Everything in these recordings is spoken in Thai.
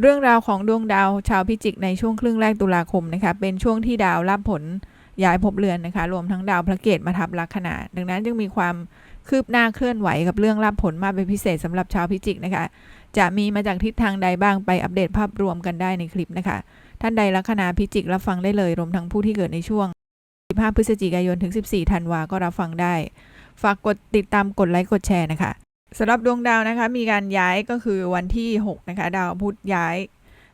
เรื่องราวของดวงดาวชาวพิจิกในช่วงครึ่งแรกตุลาคมนะคะเป็นช่วงที่ดาวรับผลย้ายภพเรือนนะคะรวมทั้งดาวพระเกตมาทับลัคนาดังนั้นจึงมีความคืบหน้าเคลื่อนไหวกับเรื่องรับผลมากเป็นพิเศษสำหรับชาวพิจิกนะคะ จะมีมาจากทิศทางใดบ้างไปอัปเดตภาพรวมกันได้ในคลิปนะคะ ท่านใดลัคนาพิจิกรับฟังได้เลยรวมทั้งผู้ที่เกิดในช่วง 15 พฤศจิกายนถึง 14 ธันวาก็รับฟังได้ ฝากกดติดตามกดไลค์กดแชร์นะคะ สำหรับดวงดาวนะคะมีการย้ายก็คือวันที่6นะคะดาวพุธย้าย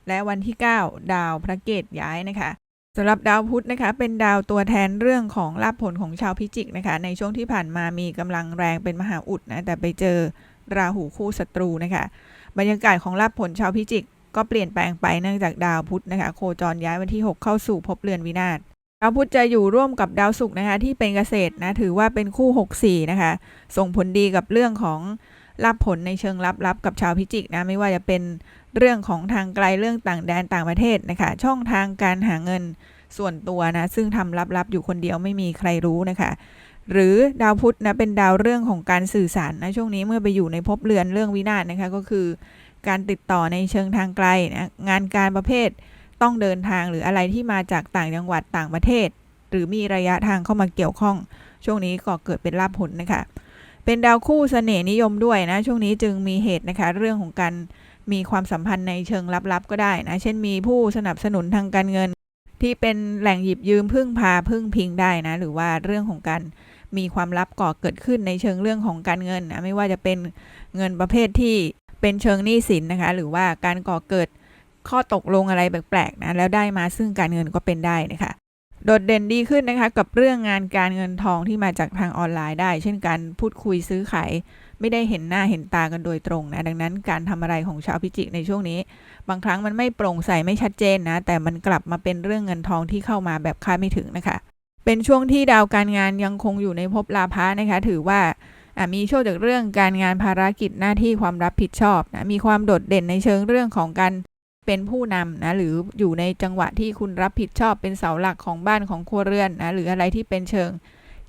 และวันที่ 9 ดาวพระเกตย้ายนะคะสำหรับดาวพุธนะคะ เป็นดาวตัวแทนเรื่องของลาภผลของชาวพิจิกนะคะ ในช่วงที่ผ่านมามีกำลังแรงเป็นมหาอุดนะแต่ไปเจอราหูคู่ศัตรูนะคะ บรรยากาศของลาภผลชาวพิจิก ก็เปลี่ยนแปลงไปเนื่องจากดาวพุธนะคะ โคจรย้ายวันที่ 6 เข้าสู่ภพเรือนวินาศาวพุธจะอยู่ร่วมกับดาวศุกร์นะคะที่เป็นเกษตรนะถือว่าเป็นคู่ 6 4 นะคะ ส่งผลดีกับเรื่องของลาภผลในเชิงลับๆกับชาวพิจิกนะไม่ว่าจะเป็นเรื่องของทางไกลเรื่องต่างแดนต่างประเทศนะคะช่องทางการหาเงินส่วนตัวนะซึ่งทำลับๆอยู่คนเดียวไม่มีใครรู้นะคะหรือดาวพุธนะเป็นดาวเรื่องของการสื่อสารนะช่วงนี้เมื่อไปอยู่ในภพเรือนเรื่องวินาศนะคะก็คือ การติดต่อในเชิงทางไกลนะงานการประเภท ต้องเดินทางหรืออะไรที่มาจากต่างจังหวัดต่างประเทศ หรือมีระยะทางเข้ามาเกี่ยวข้อง ช่วงนี้ก็เกิดเป็นลาภผลนะคะ เป็นดาวคู่เสน่ห์นิยมด้วยนะ ช่วงนี้จึงมีเหตุนะคะ เรื่องของการมีความสัมพันธ์ในเชิงลับๆก็ได้นะ เช่นมีผู้สนับสนุนทางการเงิน ที่เป็นแหล่งหยิบยืมพึ่งพาพึ่งพิงได้นะ หรือว่าเรื่องของการมีความลับก่อเกิดขึ้นในเชิงเรื่องของการเงินนะไม่ว่าจะเป็นเงินประเภทที่เป็นเชิงหนี้สินนะคะ หรือว่าการก่อเกิด ข้อตกลงอะไรแปลกๆนะแล้วได้มาซึ่งการเงินก็เป็นได้นะคะโดดเด่นดีขึ้นนะคะกับเรื่องงานการเงินทองที่มาจากทางออนไลน์ได้ เช่นการพูดคุยซื้อขายไม่ได้เห็นหน้าเห็นตากันโดยตรงนะดังนั้นการทำอะไรของชาวพิจิกในช่วงนี้ บางครั้งมันไม่โปร่งใสไม่ชัดเจนนะแต่มันกลับมาเป็นเรื่องเงินทองที่เข้ามาแบบคาดไม่ถึงนะคะ เป็นช่วงที่ดาวการงานยังคงอยู่ในภพลาภะนะคะ ถือว่ามีโชคจากเรื่องการงานภารกิจหน้าที่ความรับผิดชอบนะมีความโดดเด่นในเชิงเรื่องของการ เป็นผู้นำนะหรืออยู่ในจังหวะที่คุณรับผิดชอบเป็นเสาหลักของบ้านของครัวเรือนนะหรืออะไรที่เป็นเชิง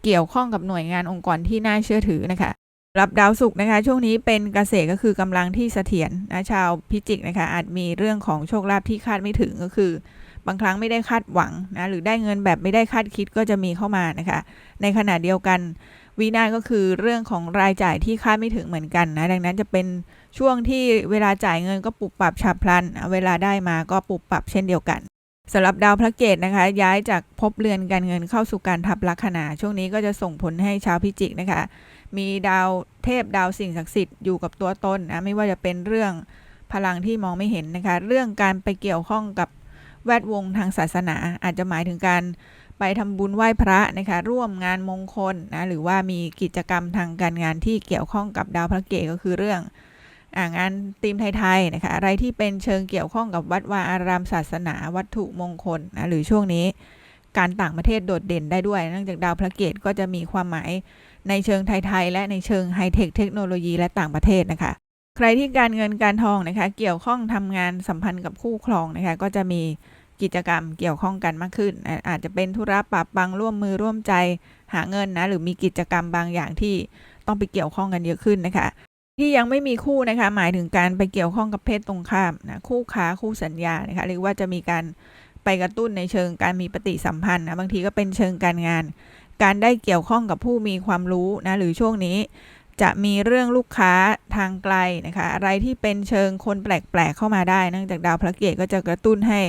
เกี่ยวข้องกับหน่วยงานองค์กรที่น่าเชื่อถือนะคะรับดาวศุกร์นะคะ ช่วงนี้เป็นเกษตรก็คือกำลังที่เสถียรนะชาวพิจิกนะคะ อาจมีเรื่องของโชคลาภที่คาดไม่ถึงก็คือ บางครั้งไม่ได้คาดหวังนะหรือได้เงินแบบไม่ได้คาดคิดก็จะมีเข้ามานะคะ ในขณะเดียวกันวีนาก็คือเรื่องของรายจ่ายที่คาดไม่ถึงเหมือนกันนะดังนั้นจะเป็น ช่วงที่เวลาจ่ายเงินก็ปรับปรับฉับพลัน เวลาได้มาก็ปรับปรับเช่นเดียวกันสำหรับดาวพระเกตนะคะ ย้ายจากภพเรือนการเงินเข้าสู่การทับลัคนา ช่วงนี้ก็จะส่งผลให้ชาวพิจิกนะคะ มีดาวเทพดาวสิ่งศักดิ์สิทธิ์อยู่กับตัวตนนะไม่ว่าจะเป็นเรื่องพลังที่มองไม่เห็นนะคะ เรื่องการไปเกี่ยวข้องกับแวดวงทางศาสนา อาจจะหมายถึงการไปทำบุญไหว้พระนะคะ ร่วมงานมงคลนะหรือว่ามีกิจกรรมทางการงานที่เกี่ยวข้องกับดาวพระเกตก็คือเรื่อง งานธีมไทยๆนะคะอะไรที่เป็นเชิงเกี่ยวข้องกับวัดวาอารามศาสนาวัตถุมงคลนะหรือช่วงนี้การต่างประเทศโดดเด่นได้ด้วยเนื่องจากดาวพระเกตก็จะมีความหมายในเชิงไทยๆและในเชิงไฮเทคเทคโนโลยีและต่างประเทศนะคะ ใครที่การเงินการทองนะคะเกี่ยวข้องทำงานสัมพันธ์กับคู่ครองนะคะก็จะมีกิจกรรมเกี่ยวข้องกันมากขึ้น อาจจะเป็นธุระปะปังร่วมมือร่วมใจหาเงินนะหรือมีกิจกรรมบางอย่างที่ต้องไปเกี่ยวข้องกันเยอะขึ้นนะคะ ที่ยังไม่มีคู่นะคะหมายถึงการไปเกี่ยวข้องกับเพศตรงข้ามนะคู่ค้าคู่สัญญานะคะหรือว่าจะมีการไปกระตุ้นในเชิงการมีปฏิสัมพันธ์นะบางทีก็เป็นเชิงการงาน การได้เกี่ยวข้องกับผู้มีความรู้นะหรือช่วงนี้ จะมีเรื่องลูกค้าทางไกลนะคะอะไรที่เป็นเชิงคนแปลกๆเข้ามาได้เนื่องจากดาวพระเกตก็จะกระตุ้นให้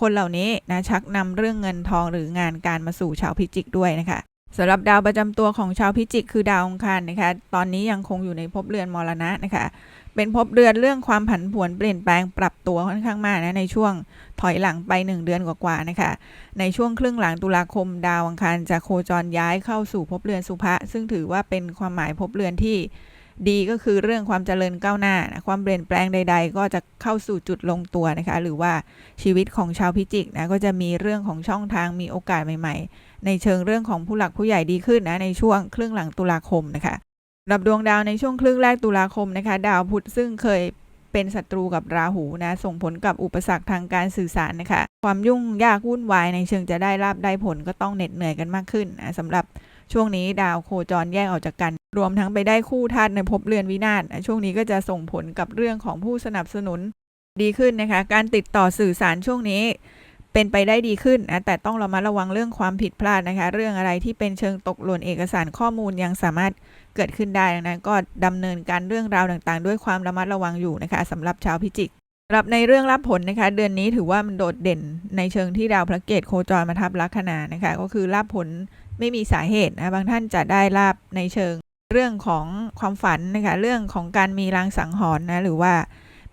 คนเหล่านี้นะชักนำเรื่องเงินทองหรืองานการมาสู่ชาวพิจิกด้วยนะคะ สำหรับดาวประจำตัวของชาวพิจิกคือดาวองคารนะคะ ตอนนี้ยังคงอยู่ในภพเรือนมรณะนะคะ เป็นภพเรือนเรื่องความผันผวนเปลี่ยนแปลงปรับตัวค่อนข้างมากนะในช่วงถอยหลังไป 1 เดือนกว่าๆนะคะ ในช่วงครึ่งหลังตุลาคม ดาวอังคารจะโคจรย้ายเข้าสู่ภพเรือนสุภะซึ่งถือว่าเป็นความหมายภพเรือนที่ดีก็คือเรื่องความเจริญก้าวหน้านะความเปลี่ยนแปลงใด ๆ ก็จะเข้าสู่จุดลงตัวนะคะ หรือว่าชีวิตของชาวพิจิกนะก็จะมีเรื่องของช่องทางมีโอกาสใหม่ ๆ ในเชิงเรื่องของผู้หลักผู้ใหญ่ดีขึ้นนะในช่วงครึ่งหลังตุลาคมนะคะสำหรับดวงดาวในช่วงครึ่งแรกตุลาคมนะคะดาวพุธซึ่งเคยเป็นศัตรูกับราหูนะส่งผลกับอุปสรรคทางการสื่อสารนะคะความยุ่งยากวุ่นวายในเชิงจะได้รับได้ผลก็ต้องเหน็ดเหนื่อยกันมากขึ้นนะสำหรับช่วงนี้ดาวโคจรแยกออกจากกัน รวมทั้งไปได้คู่ธาตุในภพเรือนวินาศนะช่วงนี้ก็จะส่งผลกับเรื่องของผู้สนับสนุนดีขึ้นนะคะ การติดต่อสื่อสารช่วงนี้ เป็นไปได้ดีขึ้นนะแต่ต้องระมัดระวังเรื่องความผิดพลาดนะคะ เรื่องอะไรที่เป็นเชิงตกหล่นเอกสารข้อมูลยังสามารถเกิดขึ้นได้ดังนั้นก็ดำเนินการเรื่องราวต่างๆ ด้วยความระมัดระวังอยู่นะคะสำหรับชาวพิจิกสำหรับในเรื่องรับผลนะคะ เดือนนี้ถือว่ามันโดดเด่นในเชิงที่ดาวพระเกตโคจรมาทับลัคนานะคะ ก็คือรับผลไม่มีสาเหตุนะบางท่านจะได้ลาบในเชิงเรื่องของความฝันนะคะเรื่องของการมีรางสังหรณ์นะหรือว่า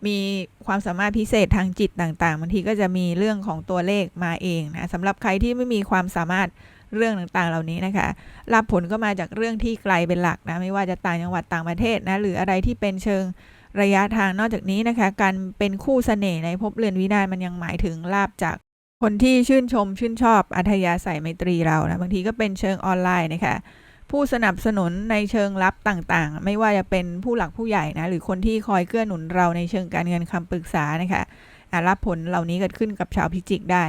มีความสามารถพิเศษทางจิตต่างๆบางทีก็จะมีเรื่องของตัวเลขมาเองนะสำหรับใครที่ไม่มีความสามารถเรื่องต่างๆ เหล่านี้นะคะรับผลก็มาจากเรื่องที่ไกลเป็นหลักนะไม่ว่าจะต่างจังหวัดต่างประเทศนะหรืออะไรที่เป็นเชิงระยะทางนอกจากนี้นะคะ การเป็นคู่เสน่ห์ในภพเรือนวินาศมันยังหมายถึงลาบจากคนที่ชื่นชมชื่นชอบอัธยาศัยไมตรีเรานะบางทีก็เป็นเชิงออนไลน์นะคะ ผู้สนับสนุนในเชิงลับต่างๆ ไม่ว่าจะเป็นผู้หลักผู้ใหญ่นะหรือคนที่คอยเกื้อหนุนเราในเชิงการเงินคำปรึกษานะคะอะรับผลเหล่านี้เกิดขึ้นกับชาวพิจิกได้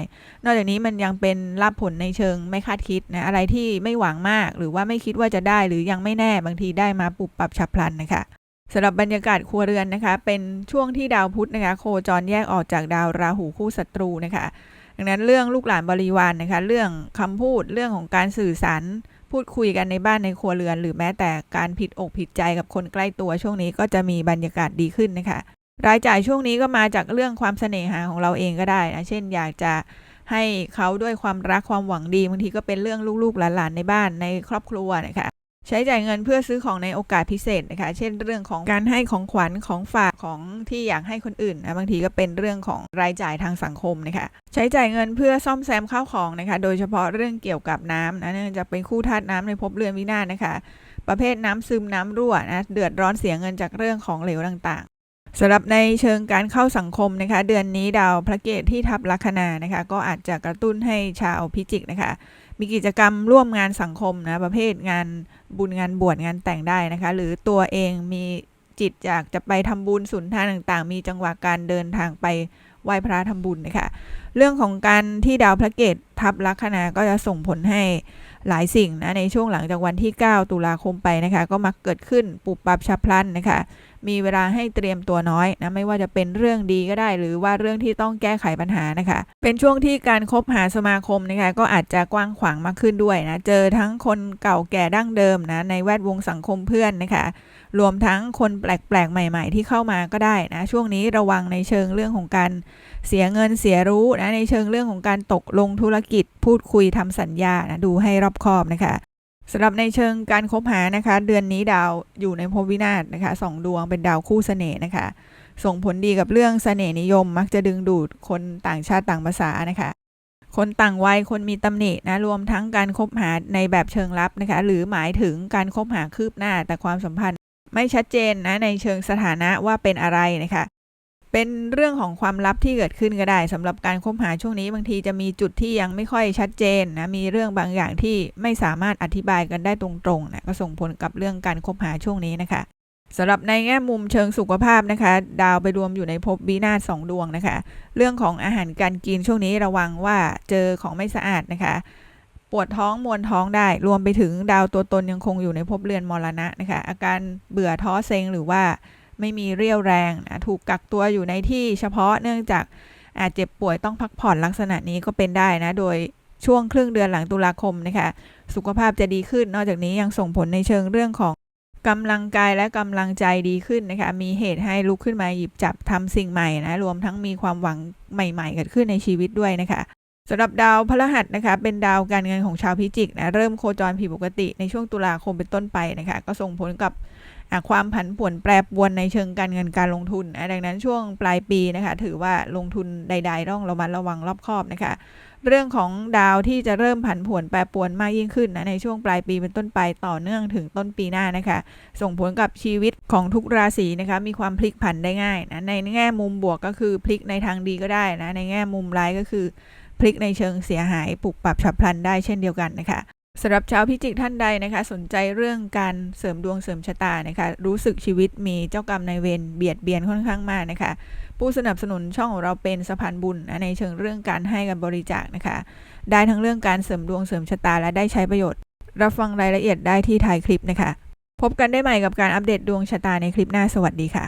นอกจากนี้มันยังเป็นรับผลในเชิงไม่คาดคิดนะอะไรที่ไม่หวังมาก หรือว่าไม่คิดว่าจะได้หรือยังไม่แน่บางทีได้มาปุบปรับฉับพลันนะคะสำหรับบรรยากาศครัวเรือนนะคะ เป็นช่วงที่ดาวพุธนะคะโคจรแยกออกจากดาวราหูคู่ศัตรูนะคะดังนั้นเรื่องลูกหลานบริวารนนะคะ เรื่องคำพูดเรื่องของการสื่อสาร พูดคุยกันในบ้านในครัวเรือน หรือแม้แต่การผิดอกผิดใจกับคนใกล้ตัวช่วงนี้ก็จะมีบรรยากาศดีขึ้นนะคะรายจ่ายช่วงนี้ก็มาจากเรื่องความเสน่หาของเราเองก็ได้นะเช่น อยากจะให้เขาด้วยความรักความหวังดีบางทีก็เป็นเรื่องลูกๆหลานๆในบ้านในครอบครัวนะคะ ใช้จ่ายเงินเพื่อซื้อของในโอกาสพิเศษนะคะ เช่นเรื่องของการให้ของขวัญของฝากของที่อยากให้คนอื่นนะบางทีก็เป็นเรื่องของรายจ่ายทางสังคมนะคะ ใช้จ่ายเงินเพื่อซ่อมแซมข้าวของนะคะ โดยเฉพาะเรื่องเกี่ยวกับน้ำนะเนื่องจากเป็นคู่ธาตุน้ำในภพเรือนวินาศนะคะ ประเภทน้ำซึมน้ำรั่วนะเดือดร้อนเสียเงินจากเรื่องของเหลวต่างๆสำหรับในเชิงการเข้าสังคมนะคะ เดือนนี้ดาวพระเกตที่ทับลัคนานะคะ ก็อาจจะกระตุ้นให้ชาวพิจิกนะคะ มีกิจกรรมร่วมงานสังคมนะประเภทงานบุญงานบวชงานแต่งได้นะคะ หรือตัวเองมีจิตอยากจะไปทำบุญสุนทานต่างๆ มีจังหวะการเดินทางไปไหว้พระทำบุญนะคะ เรื่องของการที่ดาวพระเกตทับลัคนาก็จะส่งผลให้หลายสิ่งนะในช่วงหลังจากวันที่ 9 ตุลาคมไปนะคะ ก็มักเกิดขึ้นปุบปับฉับพลันนะคะ มีเวลาให้เตรียมตัวน้อยนะไม่ว่าจะเป็นเรื่องดีก็ได้ หรือว่าเรื่องที่ต้องแก้ไขปัญหานะคะ เป็นช่วงที่การคบหาสมาคมนะคะก็อาจจะกว้างขวางมากขึ้นด้วยนะเจอทั้งคนเก่าแก่ดั้งเดิมนะในแวดวงสังคมเพื่อนนะคะรวมทั้งคนแปลกๆ ใหม่ ๆ ที่เข้ามาก็ได้นะช่วงนี้ระวังในเชิงเรื่องของการเสียเงินเสียรู้นะในเชิงเรื่องของการตกลงธุรกิจ พูดคุยทำสัญญานะดูให้รอบคอบนะคะ สำหรับในเชิงการคบหานะคะ เดือนนี้ดาวอยู่ในภพวินาศนะคะสองดวงเป็นดาวคู่เสน่ห์นะคะ ส่งผลดีกับเรื่องเสน่ห์นิยม มักจะดึงดูดคนต่างชาติต่างภาษานะคะ คนต่างวัยคนมีตำหนินะรวมทั้งการคบหาในแบบเชิงลับนะคะ หรือหมายถึงการคบหาคืบหน้าแต่ความสัมพันธ์ ไม่ชัดเจนนะในเชิงสถานะว่าเป็นอะไรนะคะ เป็นเรื่องของความลับที่เกิดขึ้นก็ได้สำหรับการคบหาช่วงนี้บางทีจะมีจุดที่ยังไม่ค่อยชัดเจนนะมีเรื่องบางอย่างที่ไม่สามารถอธิบายกันได้ตรงๆนะก็ส่งผลกับเรื่องการคบหาช่วงนี้นะคะสำหรับในแง่มุมเชิงสุขภาพนะคะ ดาวไปรวมอยู่ในภพวินาศสองดวงนะคะ เรื่องของอาหารการกินช่วงนี้ระวังว่าเจอของไม่สะอาดนะคะ ปวดท้องมวนท้องได้ รวมไปถึงดาวตัวตนยังคงอยู่ในภพเรือนมรณะนะคะ อาการเบื่อท้อเซ็งหรือว่า ไม่มีเรี่ยวแรงนะถูกกักตัวอยู่ในที่เฉพาะเนื่องจากอาจเจ็บป่วยต้องพักผ่อนลักษณะนี้ก็เป็นได้นะโดยช่วงครึ่งเดือนหลังตุลาคมนะคะสุขภาพจะดีขึ้น นอกจากนี้ยังส่งผลในเชิงเรื่องของกำลังกายและกำลังใจดีขึ้นนะคะมีเหตุให้ลุกขึ้นมาหยิบจับทำสิ่งใหม่นะรวมทั้งมีความหวังใหม่ ๆ เกิดขึ้นในชีวิตด้วยนะคะสำหรับดาวพฤหัสนะคะเป็นดาวการเงินของชาวพิจิกนะเริ่มโคจรผิดปกติในช่วงตุลาคมเป็นต้นไปนะคะก็ส่งผลกับ ความผันผวนแปรปรวนในเชิงการเงินการลงทุนดังนั้นช่วงปลายปีนะคะถือว่าลงทุนใด ๆ ต้องระมัดระวังรอบคอบนะคะเรื่องของดาวที่จะเริ่มผันผวนแปรปรวนมากยิ่งขึ้นนะในช่วงปลายปีเป็นต้นไปต่อเนื่องถึงต้นปีหน้านะคะ ส่งผลกับชีวิตของทุกราศีนะคะมีความพลิกผันได้ง่ายนะในแง่มุมบวกก็คือพลิกในทางดีก็ได้นะในแง่มุมร้ายก็คือพลิกในเชิงเสียหายปลุกปรับฉับพลันได้เช่นเดียวกันนะคะ สำหรับชาวพิจิกท่านใดนะคะ สนใจเรื่องการเสริมดวงเสริมชะตานะคะ รู้สึกชีวิตมีเจ้ากรรมนายเวรเบียดเบียนค่อนข้างมากนะคะ ผู้สนับสนุนช่องของเราเป็นสะพานบุญนะในเชิงเรื่องการให้กับบริจาคนะคะ ได้ทั้งเรื่องการเสริมดวงเสริมชะตาและได้ใช้ประโยชน์ รับฟังรายละเอียดได้ที่ท้ายคลิปนะคะ พบกันได้ใหม่กับการอัปเดตดวงชะตาในคลิปหน้าสวัสดีค่ะ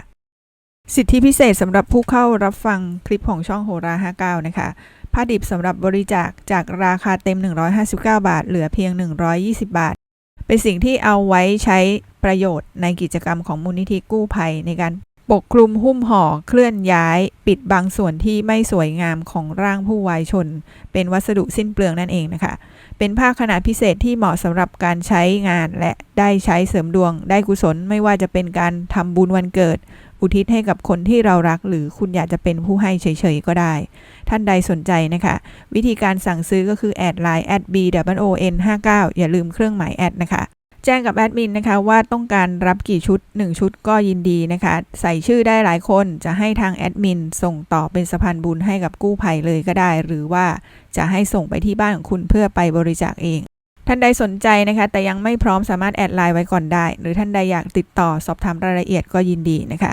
สิทธิพิเศษสำหรับผู้เข้ารับฟังคลิปของช่องโหรา59นะคะ ผ้าดิบสำหรับบริจาคจากราคาเต็ม 159 บาท เหลือเพียง 120 บาท เป็นสิ่งที่เอาไว้ใช้ประโยชน์ในกิจกรรมของมูลนิธิกู้ภัยในการปกคลุมหุ้มห่อเคลื่อนย้าย ปิดบางส่วนที่ไม่สวยงามของร่างผู้วายชน เป็นวัสดุสิ้นเปลืองนั่นเองนะคะ เป็นผ้าขนาดพิเศษที่เหมาะสำหรับการใช้งานและได้ใช้เสริมดวงได้กุศลไม่ว่าจะเป็นการทำบุญวันเกิด อุทิศให้กับคนที่เรารัก หรือคุณอยากจะเป็นผู้ให้เฉยๆก็ได้ ท่านใดสนใจนะคะ วิธีการสั่งซื้อก็คือแอดไลน์แอด b w o n 5 9อย่าลืมเครื่องหมายแอดนะคะแจ้งกับแอดมินนะคะว่าต้องการรับกี่ชุด 1 ชุดก็ยินดีนะคะ ใส่ชื่อได้หลายคนจะให้ทางแอดมินส่งต่อเป็นสะพานบุญให้กับกู้ภัยเลยก็ได้ หรือว่าจะให้ส่งไปที่บ้านของคุณเพื่อไปบริจาคเอง ท่านใดสนใจนะคะ แต่ยังไม่พร้อมสามารถแอดไลน์ไว้ก่อนได้ หรือท่านใดอยากติดต่อสอบถามรายละเอียดก็ยินดีนะคะ